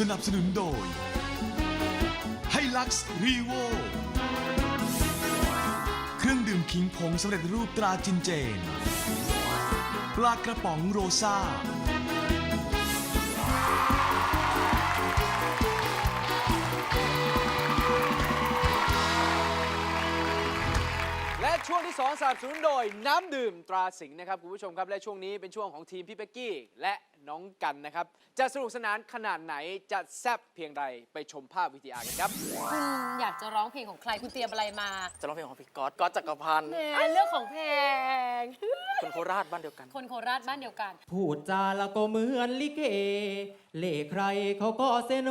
สนับสนุนโดยไฮลักซ์รีโวเครื่องดื่มขิงผงสำเร็จรูปตราจินเจน ปลากระป๋องโรซ่า และช่วงที่2สนับสนุนโดยน้ำดื่มตราสิงห์นะครับคุณผู้ชมครับและช่วงนี้เป็นช่วงของทีมพี่เป๊กกี้และน้องกันนะครับ จะสนุกสนานขนาดไหนจะแซ่บเพียงใดไปชมภาพวิทยากันครับคุณอยากจะร้องเพลงของใครคุณเตรียมอะไรมาจะร้องเพลงของพี่ก๊อตก๊อตจักรพันธ์แหมเรื่องของเพลงคนโคราชบ้านเดียวกัน คนโคราชบ้านเดียวกัน พูดจาแล้วก็เหมือนลิเกเล่ใครเขาก็เซโน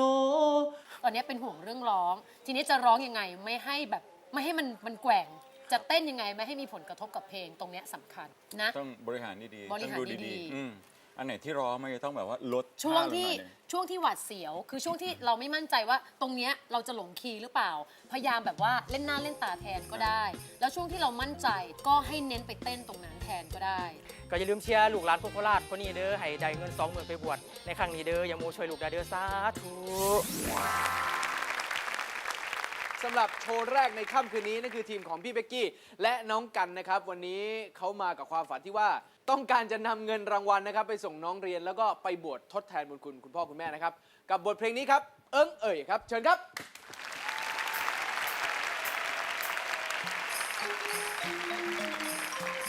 ตอนนี้เป็นห่วงเรื่องร้อง ทีนี้จะร้องยังไงไม่ให้แบบไม่ให้มันมันแกว่ง จะเต้นยังไงไม่ให้มีผลกระทบกับเพลงตรงเนี้ยสำคัญนะ ต้องบริหารดีๆบริหารต้องดีๆอืมอันไหนที่ร้องมันจะต้องแบบว่าลดช่วงท่าลที่มาหน่อย ช่วงที่หวาดเสียว คือช่วงที่เราไม่มั่นใจว่าตรงเนี้ยเราจะหลงคีย์หรือเปล่า พยายามแบบว่าเล่นหน้าเล่นตาแทนก็ได้ แล้วช่วงที่เรามั่นใจก็ให้เน้นไปเต้นตรงนั้นแทนก็ได้ ก็อย่าลืมเชียร์ลูกหลานคนโคราชคนนี้เด้อให้ได้เงินสองหมื่นไปบวชในครั้งนี้เด้ออย่าโมช่วยลูกได้เด้อสาธุสำหรับโชว์แรกในค่ำคืนนี้นั่นคือทีมของพี่เบกกี้ และน้องกันนะครับ วันนี้เขามากับความฝันที่ว่า ต้องการจะนำเงินรางวัลนะครับ ไปส่งน้องเรียนแล้วก็ไปบวชทดแทนบุญคุณคุณพ่อคุณแม่นะครับ กับบทเพลงนี้ครับเอิ้งเอ่ยครับ เชิญครับ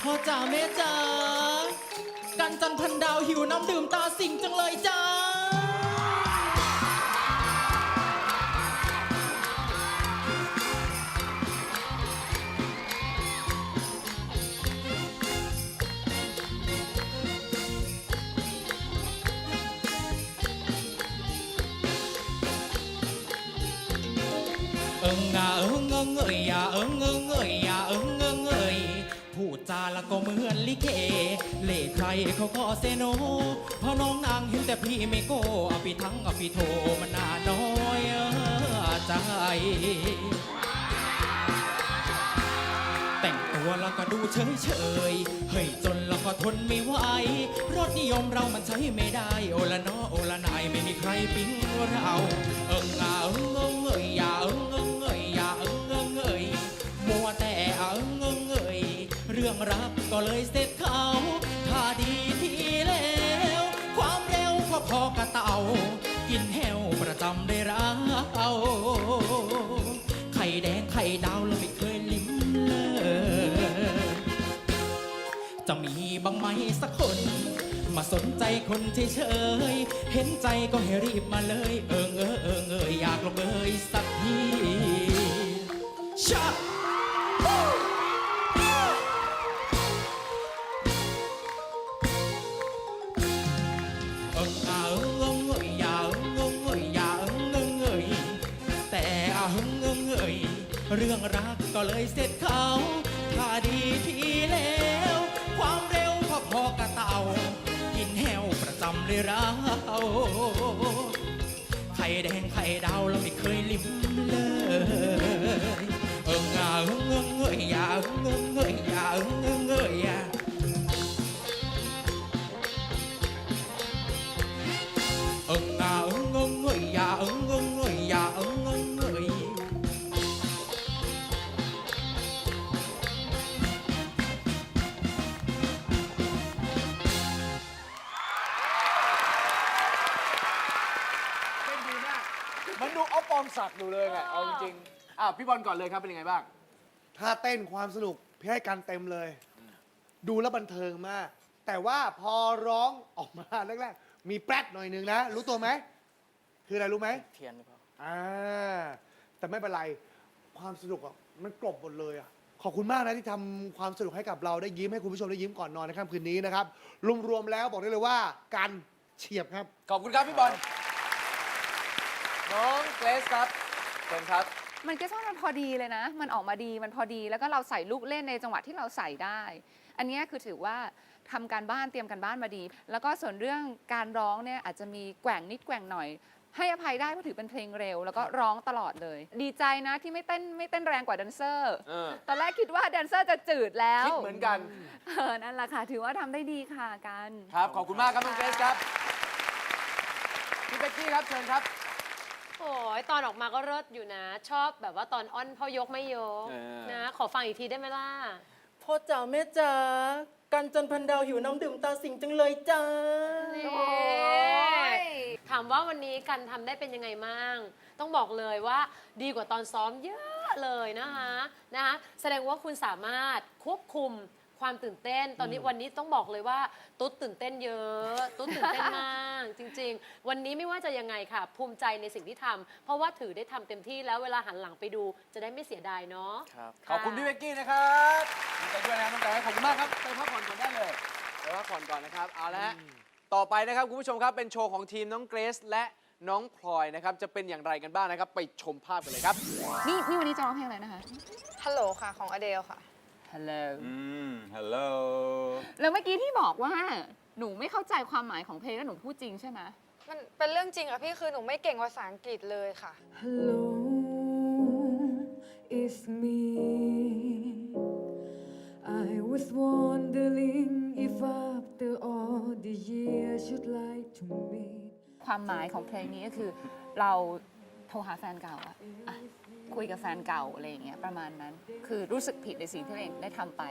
พ่อจ๋าแม่จ๋ากันจันพันดาวหิวน้ำดื่มตาสิงจังเลยจ้า เอิงอะเอิงเอิงเอ่ยอะเอิงเอิงเอ่ยอะเอิงเอิงเอ่ยพูดจาแล้วก็เหมือนลิเก เล่ใครเขาก็เซโนเพราะน้องนางเห็นแต่พี่ไม่โก้อภิทั้งอภิโทมันน่าน้อยใจแต่งตัวแล้วก็ดูเฉยเฉยเฮ้ยจนแล้วก็ทนไม่ไหว รถนิยมเรามันใช้ไม่ได้ โอละนาะโอละนายไม่มีใครปิ๊งเรา เอิงอาเอิงเอิงเอ่ยอย่าเอิง รื่องรักก็เลยเสร็จเขา ถ้าดีทีแล้ว ความเร็วก็พอกระเต่า กินแห้วประจำได้รักเราไข่แดงไข่ดาวเราไม่เคยลิ้มเลย จะมีบ้างไหมสักคน มาสนใจคนเฉยเห็นใจก็ให้รีบมาเลย เอิงเออเอิงเอยอยากลงเอยสักทีชา เรื่องรักก็เลยเสร็จเขาถ้าดีทีแล้ว ความเร็วพอพอกระเต่า กินแหวประจำเลยเราไข่แดงไข่ดาวเราไม่เคยลิ้มเลย มันดูเอาปองศักดิ์อยู่เลยไงเอาจริงๆอะพี่บอลก่อนเลยครับเป็นยังไงบ้างถ้าเต้นความสนุกพี่ให้กันเต็มเลย ดูแล้วบันเทิงมาก แต่ว่าพอร้องออกมาแรกๆมีแป๊ดหน่อยนึงนะ รู้ตัวไหม คืออะไรรู้ไหมเทียนหรือเปล่าอ่าแต่ไม่เป็นไร ความสนุกอะมันกลบหมดเลยอะขอบคุณมากนะที่ทำความสนุกให้กับเราได้ยิ้มให้คุณผู้ชมได้ยิ้มก่อนนอนในค่ำคืนนี้นะครับรวมๆแล้วบอกได้เลยว่าการเฉียบครับ ขอบคุณครับพี่บอล น้องเกรซครับเชิญครับ มันก็ว่ามันพอดีเลยนะ มันออกมาดีมันพอดีแล้วก็เราใส่ลูกเล่นในจังหวะที่เราใส่ได้ อันเนี้ยคือถือว่าทำการบ้านเตรียมการบ้านมาดี แล้วก็ส่วนเรื่องการร้องเนี่ยอาจจะมีแกว่งนิดแกว่งหน่อย ให้อภัยได้เพราะถือเป็นเพลงเร็ว แล้วก็ร้องตลอดเลย ดีใจนะที่ไม่เต้นไม่เต้นแรงกว่าแดนเซอร์เออ ตอนแรกคิดว่าแดนเซอร์จะจืดแล้วคิดเหมือนกัน เออนั่นแหละค่ะถือว่าทำได้ดีค่ะกัน ครับ ขอบคุณมากครับน้องเกรซครับพี่เป๊กกี้ครับเชิญครับ โอ้ยตอนออกมาก็เลิศอยู่นะ ชอบแบบว่าตอนอ้อนพ่อยกไม่ยกเออ นะ ขอฟังอีกทีได้ไหมล่ะ พ่อจ๋าแม่จ๋ากันจนพันดาวหิวน้ำดื่มตาสิงจังเลยจ้าถามว่าวันนี้กันทำได้เป็นยังไงมั่งต้องบอกเลยว่าดีกว่าตอนซ้อมเยอะเลยนะคะนะคะแสดงว่าคุณสามารถควบคุม ความตื่นเต้น ตอนนี้วันนี้ต้องบอกเลยว่า ตุ๊ดตื่นเต้นเยอะ ตุ๊ดตื่นเต้นมาก จริง ๆ วันนี้ไม่ว่าจะยังไงค่ะ ภูมิใจในสิ่งที่ทำเพราะว่าถือได้ทำเต็มที่แล้วเวลาหันหลังไปดู จะได้ไม่เสียดายเนาะ ครับ ขอบคุณพี่เบกกี้นะครับดีใจด้วยนะน้องไก่ขอบคุณมากครับไปพักผ่อนก่อนได้เลยไปพักผ่อนก่อนนะครับ เอาละฮะต่อไปนะครับคุณผู้ชมครับเป็นโชว์ของทีมน้องเกรซและน้องพลอยนะครับจะเป็นอย่างไรกันบ้างนะครับ ไปชมภาพกันเลยครับ นี่นี่วันนี้จะร้องเพลงอะไรนะคะ ฮัลโหลค่ะ ของอเดลค่ะ Hello อืมฮัลโหลแล้วเมื่อกี้ที่บอกว่าหนูไม่เข้าใจความหมายของเพลงแล้วหนูพูดจริงใช่ไหม มันเป็นเรื่องจริงอะพี่คือหนูไม่เก่งภาษาอังกฤษเลยค่ะ Hello, it's me. I was wondering if after all the years you'd like to meet. ความหมายของเพลงนี้ก็คือ เรา โทรหาแฟนเก่าอะอะคุยกับแฟนเก่าอะไรอย่างเงี้ยประมาณนั้น คือรู้สึกผิดในสิ่งที่ตัวเองได้ทำไป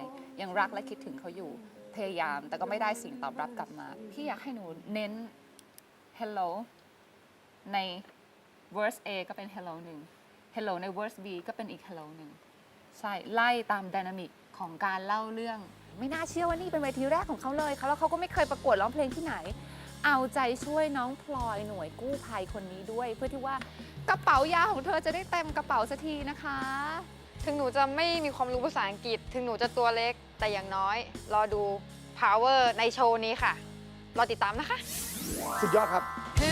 ยังรักและคิดถึงเขาอยู่พยายาม แต่ก็ไม่ได้สิ่งตอบรับกลับมา พี่อยากให้หนูเน้น hello ใน verse A ก็เป็น hello หนึ่ง hello ใน verse B ก็เป็นอีก hello หนึ่งใช่ไล่ตามดินามิกของการเล่าเรื่อง ไม่น่าเชื่อว่านี่เป็นเวทีแรกของเขาเลยเขาแล้วเขาก็ไม่เคยประกวดร้องเพลงที่ไหน เอาใจช่วยน้องพลอยหน่วยกู้ภัยคนนี้ด้วย เพื่อที่ว่ากระเป๋ายาของเธอจะได้เต็มกระเป๋าสักทีนะคะ ถึงหนูจะไม่มีความรู้ภาษาอังกฤษ ถึงหนูจะตัวเล็กแต่อย่างน้อย รอดู power ในโชว์นี้ค่ะ รอติดตามนะคะ สุดยอดครับ Hello,